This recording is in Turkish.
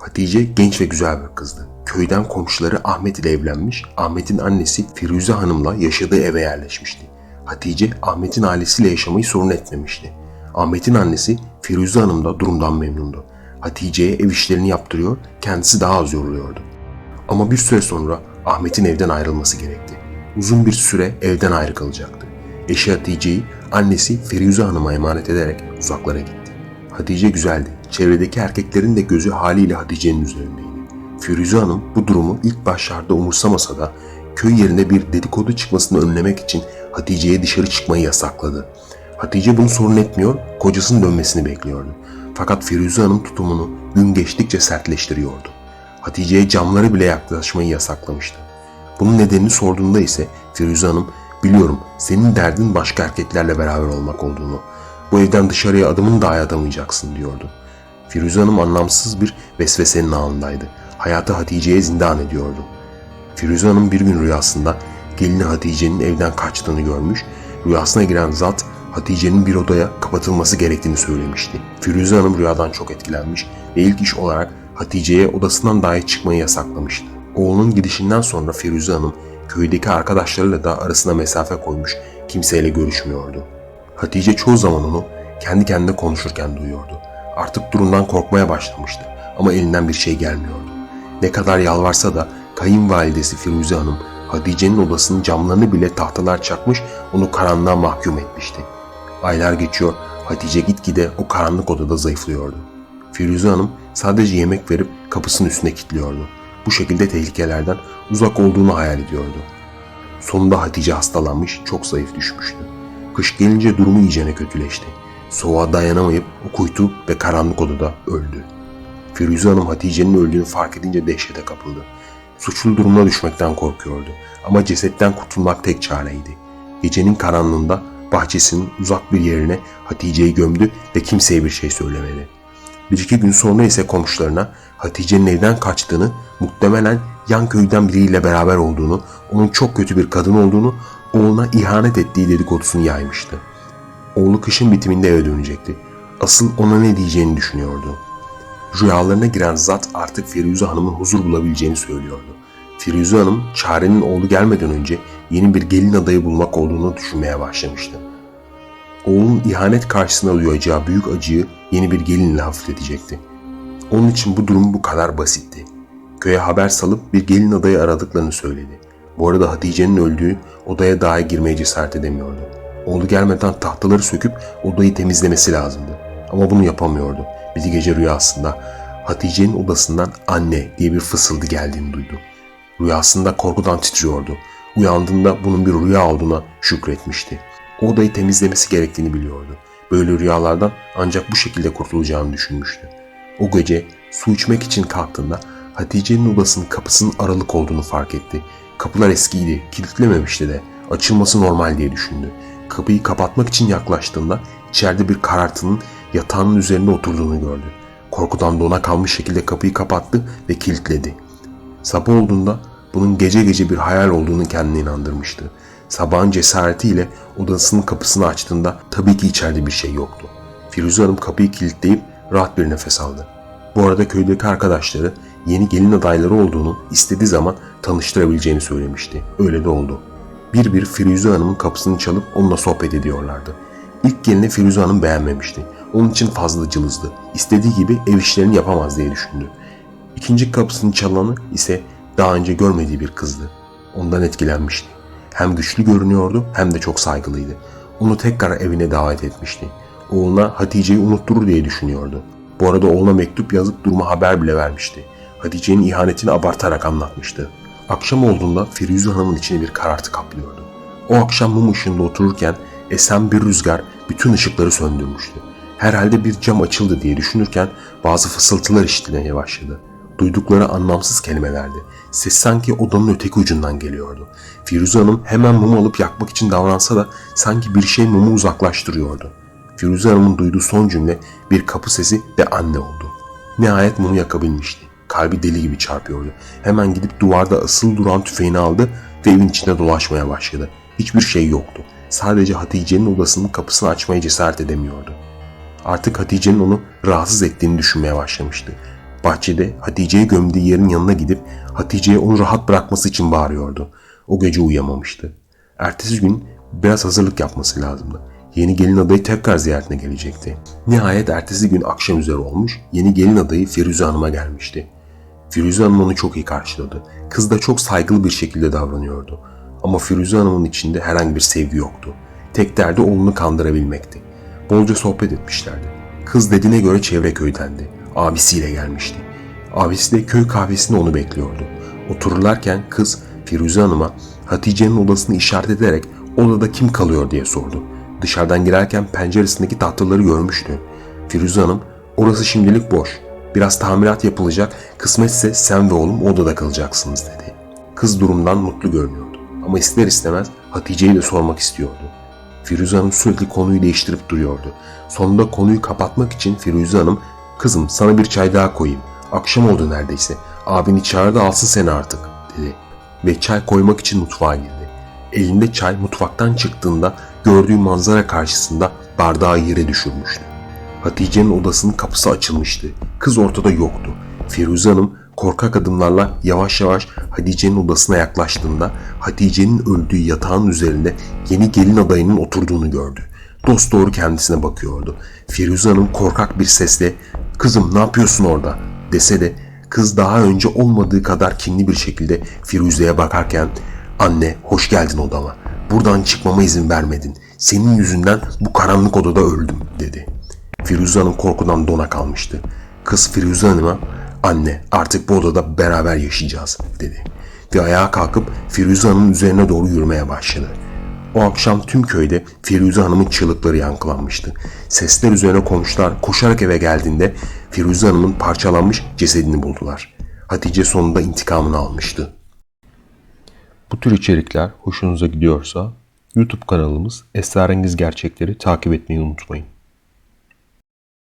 Hatice genç ve güzel bir kızdı. Köyden komşuları Ahmet ile evlenmiş, Ahmet'in annesi Firuze Hanım'la yaşadığı eve yerleşmişti. Hatice Ahmet'in ailesiyle yaşamayı sorun etmemişti. Ahmet'in annesi Firuze Hanım da durumdan memnundu. Hatice'ye ev işlerini yaptırıyor, kendisi daha az yoruluyordu. Ama bir süre sonra Ahmet'in evden ayrılması gerekti. Uzun bir süre evden ayrı kalacaktı. Eşi Hatice'yi annesi Firuze Hanım'a emanet ederek uzaklara gitti. Hatice güzeldi. Çevredeki erkeklerin de gözü haliyle Hatice'nin üzerindeydi. Firuze Hanım bu durumu ilk başlarda umursamasa da köy yerinde bir dedikodu çıkmasını önlemek için Hatice'ye dışarı çıkmayı yasakladı. Hatice bunu sorun etmiyor, kocasının dönmesini bekliyordu. Fakat Firuze Hanım tutumunu gün geçtikçe sertleştiriyordu. Hatice'ye camlara bile yaklaşmayı yasaklamıştı. Bunun nedenini sorduğunda ise Firuze Hanım, biliyorum senin derdin başka erkeklerle beraber olmak olduğunu. Bu evden dışarıya adımını dahi atamayacaksın diyordu. Firuze Hanım anlamsız bir vesvesenin ağındaydı. Hayatı Hatice'ye zindan ediyordu. Firuze Hanım bir gün rüyasında gelini Hatice'nin evden kaçtığını görmüş, rüyasına giren zat Hatice'nin bir odaya kapatılması gerektiğini söylemişti. Firuze Hanım rüyadan çok etkilenmiş ve ilk iş olarak Hatice'ye odasından dahi çıkmayı yasaklamıştı. Oğlunun gidişinden sonra Firuze Hanım köydeki arkadaşlarıyla da arasına mesafe koymuş, kimseyle görüşmüyordu. Hatice çoğu zaman onu kendi kendine konuşurken duyuyordu. Artık durumdan korkmaya başlamıştı ama elinden bir şey gelmiyordu. Ne kadar yalvarsa da kayınvalidesi Firuze Hanım Hatice'nin odasının camlarını bile tahtalar çakmış onu karanlığa mahkum etmişti. Aylar geçiyor, Hatice gitgide o karanlık odada zayıflıyordu. Firuze Hanım sadece yemek verip kapısının üstüne kilitliyordu. Bu şekilde tehlikelerden uzak olduğunu hayal ediyordu. Sonunda Hatice hastalanmış, çok zayıf düşmüştü. Kış gelince durumu iyicene kötüleşti. Soğuğa dayanamayıp o kuytu ve karanlık odada öldü. Firuze Hanım Hatice'nin öldüğünü fark edince dehşete kapıldı. Suçlu durumuna düşmekten korkuyordu ama cesetten kurtulmak tek çareydi. Gecenin karanlığında bahçesinin uzak bir yerine Hatice'yi gömdü ve kimseye bir şey söylemedi. Bir iki gün sonra ise komşularına Hatice'nin evden kaçtığını, muhtemelen yan köyden biriyle beraber olduğunu, onun çok kötü bir kadın olduğunu, oğluna ihanet ettiği dedikodusunu yaymıştı. Oğlu kışın bitiminde eve dönecekti. Asıl ona ne diyeceğini düşünüyordu. Rüyalarına giren zat artık Firuze Hanım'ın huzur bulabileceğini söylüyordu. Firuze Hanım çarenin oğlu gelmeden önce yeni bir gelin adayı bulmak olduğunu düşünmeye başlamıştı. Oğlunun ihanet karşısında duyacağı büyük acıyı yeni bir gelinle hafifletecekti. Onun için bu durum bu kadar basitti. Köye haber salıp bir gelin adayı aradıklarını söyledi. Bu arada Hatice'nin öldüğü odaya dahi girmeye cesaret edemiyordu. Oğlu gelmeden tahtaları söküp odayı temizlemesi lazımdı. Ama bunu yapamıyordu. Bir gece rüyasında Hatice'nin odasından anne diye bir fısıldı geldiğini duydu. Rüyasında korkudan titriyordu. Uyandığında bunun bir rüya olduğuna şükretmişti. O odayı temizlemesi gerektiğini biliyordu. Böyle rüyalardan ancak bu şekilde kurtulacağını düşünmüştü. O gece su içmek için kalktığında Hatice'nin odasının kapısının aralık olduğunu fark etti. Kapılar eskiydi, kilitlememişti de. Açılması normal diye düşündü. Kapıyı kapatmak için yaklaştığında içeride bir karartının yatağının üzerinde oturduğunu gördü. Korkudan dona kalmış şekilde kapıyı kapattı ve kilitledi. Sabah olduğunda bunun gece gece bir hayal olduğunu kendine inandırmıştı. Sabahın cesaretiyle odasının kapısını açtığında tabii ki içeride bir şey yoktu. Firuze Hanım kapıyı kilitleyip rahat bir nefes aldı. Arada köydeki arkadaşları yeni gelin adayları olduğunu istediği zaman tanıştırabileceğini söylemişti. Öyle de oldu. Bir bir Firuze Hanım'ın kapısını çalıp onunla sohbet ediyorlardı. İlk gelini Firuze Hanım beğenmemişti. Onun için fazla cılızdı. İstediği gibi ev işlerini yapamaz diye düşündü. İkinci kapısını çalanı ise daha önce görmediği bir kızdı. Ondan etkilenmişti. Hem güçlü görünüyordu hem de çok saygılıydı. Onu tekrar evine davet etmişti. Oğluna Hatice'yi unutturur diye düşünüyordu. Bu arada oğluna mektup yazıp duruma haber bile vermişti. Hatice'nin ihanetini abartarak anlatmıştı. Akşam olduğunda Firuze Hanım'ın içine bir karartı kaplıyordu. O akşam mum ışığında otururken esen bir rüzgar bütün ışıkları söndürmüştü. Herhalde bir cam açıldı diye düşünürken bazı fısıltılar işitmeye başladı. Duydukları anlamsız kelimelerdi. Ses sanki odanın öteki ucundan geliyordu. Firuze Hanım hemen mum alıp yakmak için davransa da sanki bir şey mumu uzaklaştırıyordu. Firuze Hanım'ın duyduğu son cümle bir kapı sesi ve anne oldu. Nihayet mumu yakabilmişti. Kalbi deli gibi çarpıyordu. Hemen gidip duvarda asılı duran tüfeğini aldı ve evin içinde dolaşmaya başladı. Hiçbir şey yoktu. Sadece Hatice'nin odasının kapısını açmaya cesaret edemiyordu. Artık Hatice'nin onu rahatsız ettiğini düşünmeye başlamıştı. Bahçede Hatice'yi gömdüğü yerin yanına gidip Hatice'ye onu rahat bırakması için bağırıyordu. O gece uyuyamamıştı. Ertesi gün biraz hazırlık yapması lazımdı. Yeni gelin adayı tekrar ziyaretine gelecekti. Nihayet ertesi gün akşam üzeri olmuş, yeni gelin adayı Firuze Hanım'a gelmişti. Firuze Hanım onu çok iyi karşıladı. Kız da çok saygılı bir şekilde davranıyordu. Ama Firuze Hanım'ın içinde herhangi bir sevgi yoktu. Tek derdi oğlunu kandırabilmekti. Bolca sohbet etmişlerdi. Kız dediğine göre çevre köydendi. Abisiyle gelmişti. Abisi de köy kahvesinde onu bekliyordu. Otururlarken kız Firuze Hanım'a Hatice'nin odasını işaret ederek odada kim kalıyor diye sordu. Dışarıdan girerken penceresindeki tahtaları görmüştü. Firuze Hanım orası şimdilik boş. Biraz tamirat yapılacak, kısmetse sen ve oğlum odada kalacaksınız dedi. Kız durumdan mutlu görünüyordu. Ama ister istemez Hatice'yi de sormak istiyordu. Firuze Hanım sürekli konuyu değiştirip duruyordu. Sonunda konuyu kapatmak için Firuze Hanım, kızım sana bir çay daha koyayım. Akşam oldu neredeyse. Abini çağır da alsın seni artık dedi. Ve çay koymak için mutfağa girdi. Elinde çay mutfaktan çıktığında gördüğü manzara karşısında bardağı yere düşürmüştü. Hatice'nin odasının kapısı açılmıştı. Kız ortada yoktu. Firuze Hanım korkak adımlarla yavaş yavaş Hatice'nin odasına yaklaştığında Hatice'nin öldüğü yatağın üzerinde yeni gelin adayının oturduğunu gördü. Dost doğru kendisine bakıyordu. Firuze Hanım korkak bir sesle "Kızım ne yapıyorsun orada?" dese de kız daha önce olmadığı kadar kinli bir şekilde Firuze'ye bakarken "Anne, hoş geldin odama. Buradan çıkmama izin vermedin. Senin yüzünden bu karanlık odada öldüm." dedi. Firuze Hanım korkudan dona kalmıştı. Kız Firuze Hanım'a anne artık bu odada beraber yaşayacağız dedi. Ve ayağa kalkıp Firuze Hanım'ın üzerine doğru yürümeye başladı. O akşam tüm köyde Firuze Hanım'ın çığlıkları yankılanmıştı. Sesler üzerine komşular koşarak eve geldiğinde Firuze Hanım'ın parçalanmış cesedini buldular. Hatice sonunda intikamını almıştı. Bu tür içerikler hoşunuza gidiyorsa YouTube kanalımız Esrarengiz Gerçekleri takip etmeyi unutmayın.